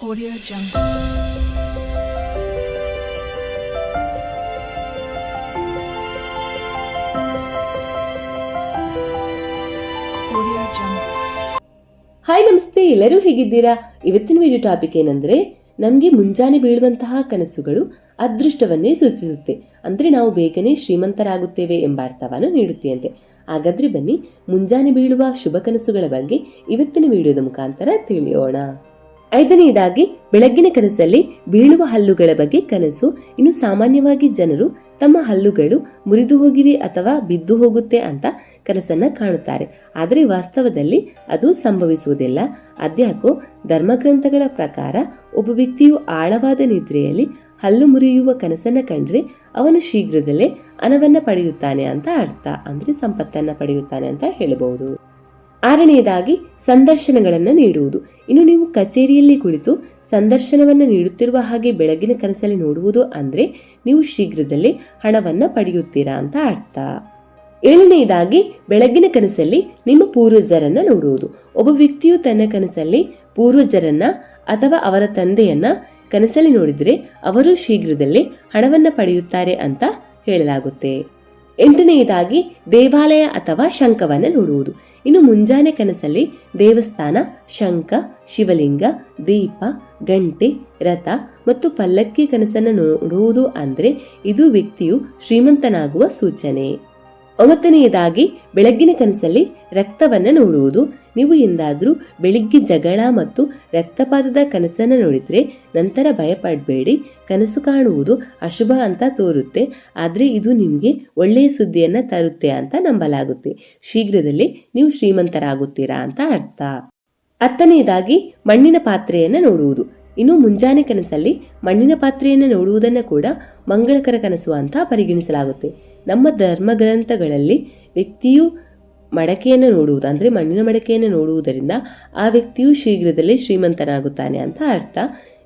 Audio Jungle. Hi ನಮಸ್ತೆ. ಎಲ್ಲರೂ ಹೇಗಿದ್ದೀರಾ? ಇವತ್ತಿನ ವಿಡಿಯೋ ಟಾಪಿಕ್ ಏನಂದ್ರೆ, ನಮಗೆ ಮುಂಜಾನೆ ಬೀಳುವಂತಹ ಕನಸುಗಳು ಅದೃಷ್ಟವನ್ನೇ ಸೂಚಿಸುತ್ತೆ. ಅಂದ್ರೆ ನಾವು ಬೇಗನೆ ಶ್ರೀಮಂತರಾಗುತ್ತೇವೆ ಎಂಬ ಅರ್ಥವನ್ನು ನೀಡುತ್ತೆಯಂತೆ. ಹಾಗಾದ್ರೆ ಬನ್ನಿ, ಮುಂಜಾನೆ ಬೀಳುವ ಶುಭ ಕನಸುಗಳ ಬಗ್ಗೆ ಇವತ್ತಿನ ವಿಡಿಯೋದ ಮುಖಾಂತರ ತಿಳಿಯೋಣ. ಐದನೆಯದಾಗಿ, ಬೆಳಗ್ಗಿನ ಕನಸಲ್ಲಿ ಬೀಳುವ ಹಲ್ಲುಗಳ ಬಗ್ಗೆ ಕನಸು. ಇನ್ನು ಸಾಮಾನ್ಯವಾಗಿ ಜನರು ತಮ್ಮ ಹಲ್ಲುಗಳು ಮುರಿದು ಹೋಗಿವೆ ಅಥವಾ ಬಿದ್ದು ಹೋಗುತ್ತೆ ಅಂತ ಕನಸನ್ನ ಕಾಣುತ್ತಾರೆ. ಆದರೆ ವಾಸ್ತವದಲ್ಲಿ ಅದು ಸಂಭವಿಸುವುದಿಲ್ಲ. ಅದ್ಯಾಕೋ, ಧರ್ಮಗ್ರಂಥಗಳ ಪ್ರಕಾರ ಒಬ್ಬ ವ್ಯಕ್ತಿಯು ಆಳವಾದ ನಿದ್ರೆಯಲ್ಲಿ ಹಲ್ಲು ಮುರಿಯುವ ಕನಸನ್ನ ಕಂಡ್ರೆ ಅವನು ಶೀಘ್ರದಲ್ಲೇ ಅನವನ್ನ ಪಡೆಯುತ್ತಾನೆ ಅಂತ ಅರ್ಥ. ಅಂದ್ರೆ ಸಂಪತ್ತನ್ನ ಪಡೆಯುತ್ತಾನೆ ಅಂತ ಹೇಳಬಹುದು. ಆರನೆಯದಾಗಿ ಸಂದರ್ಶನಗಳನ್ನು ನೀಡುವುದು. ಇನ್ನು ನೀವು ಕಚೇರಿಯಲ್ಲಿ ಕುಳಿತು ಸಂದರ್ಶನವನ್ನು ನೀಡುತ್ತಿರುವ ಹಾಗೆ ಬೆಳಗಿನ ಕನಸಲ್ಲಿ ನೋಡುವುದು ಅಂದರೆ ನೀವು ಶೀಘ್ರದಲ್ಲೇ ಹಣವನ್ನು ಪಡೆಯುತ್ತೀರಾ ಅಂತ ಅರ್ಥ. ಏಳನೆಯದಾಗಿ ಬೆಳಗಿನ ಕನಸಲ್ಲಿ ನಿಮ್ಮ ಪೂರ್ವಜರನ್ನ ನೋಡುವುದು. ಒಬ್ಬ ವ್ಯಕ್ತಿಯು ತನ್ನ ಕನಸಲ್ಲಿ ಪೂರ್ವಜರನ್ನ ಅಥವಾ ಅವರ ತಂದೆಯನ್ನ ಕನಸಲ್ಲಿ ನೋಡಿದರೆ ಅವರು ಶೀಘ್ರದಲ್ಲೇ ಹಣವನ್ನು ಪಡೆಯುತ್ತಾರೆ ಅಂತ ಹೇಳಲಾಗುತ್ತೆ. ಎಂಟನೆಯದಾಗಿ ದೇವಾಲಯ ಅಥವಾ ಶಂಖವನ್ನು ನೋಡುವುದು. ಇನ್ನು ಮುಂಜಾನೆ ಕನಸಲ್ಲಿ ದೇವಸ್ಥಾನ, ಶಂಖ, ಶಿವಲಿಂಗ, ದೀಪ, ಗಂಟೆ, ರಥ ಮತ್ತು ಪಲ್ಲಕ್ಕಿ ಕನಸನ್ನು ನೋಡುವುದು ಅಂದರೆ ಇದು ವ್ಯಕ್ತಿಯು ಶ್ರೀಮಂತನಾಗುವ ಸೂಚನೆ. ಒಂಬತ್ತನೆಯದಾಗಿ ಬೆಳಗ್ಗಿನ ಕನಸಲ್ಲಿ ರಕ್ತವನ್ನು ನೋಡುವುದು. ನೀವು ಎಂದಾದರೂ ಬೆಳಿಗ್ಗೆ ಜಗಳ ಮತ್ತು ರಕ್ತಪಾತದ ಕನಸನ್ನು ನೋಡಿದ್ರೆ ನಂತರ ಭಯಪಡಬೇಡಿ. ಕನಸು ಕಾಣುವುದು ಅಶುಭ ಅಂತ ತೋರುತ್ತೆ. ಆದರೆ ಇದು ನಿಮಗೆ ಒಳ್ಳೆಯ ಸುದ್ದಿಯನ್ನು ತರುತ್ತೆ ಅಂತ ನಂಬಲಾಗುತ್ತೆ. ಶೀಘ್ರದಲ್ಲೇ ನೀವು ಶ್ರೀಮಂತರಾಗುತ್ತೀರಾ ಅಂತ ಅರ್ಥ. ಹತ್ತನೆಯದಾಗಿ ಮಣ್ಣಿನ ಪಾತ್ರೆಯನ್ನು ನೋಡುವುದು. ಇನ್ನು ಮುಂಜಾನೆ ಕನಸಲ್ಲಿ ಮಣ್ಣಿನ ಪಾತ್ರೆಯನ್ನು ನೋಡುವುದನ್ನು ಕೂಡ ಮಂಗಳಕರ ಕನಸು ಅಂತ ಪರಿಗಣಿಸಲಾಗುತ್ತೆ. ನಮ್ಮ ಧರ್ಮಗ್ರಂಥಗಳಲ್ಲಿ ವ್ಯಕ್ತಿಯು ಮಡಕೆಯನ್ನು ನೋಡುವುದು, ಅಂದರೆ ಮಣ್ಣಿನ ಮಡಕೆಯನ್ನು ನೋಡುವುದರಿಂದ ಆ ವ್ಯಕ್ತಿಯು ಶೀಘ್ರದಲ್ಲೇ ಶ್ರೀಮಂತನಾಗುತ್ತಾನೆ ಅಂತ ಅರ್ಥ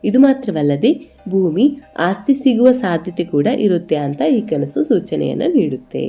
ಇದು ಮಾತ್ರವಲ್ಲದೆ ಭೂಮಿ ಆಸ್ತಿ ಸಿಗುವ ಸಾಧ್ಯತೆ ಕೂಡ ಇರುತ್ತೆ ಅಂತ ಈ ಕನಸು ಸೂಚನೆಯನ್ನು ನೀಡುತ್ತೆ.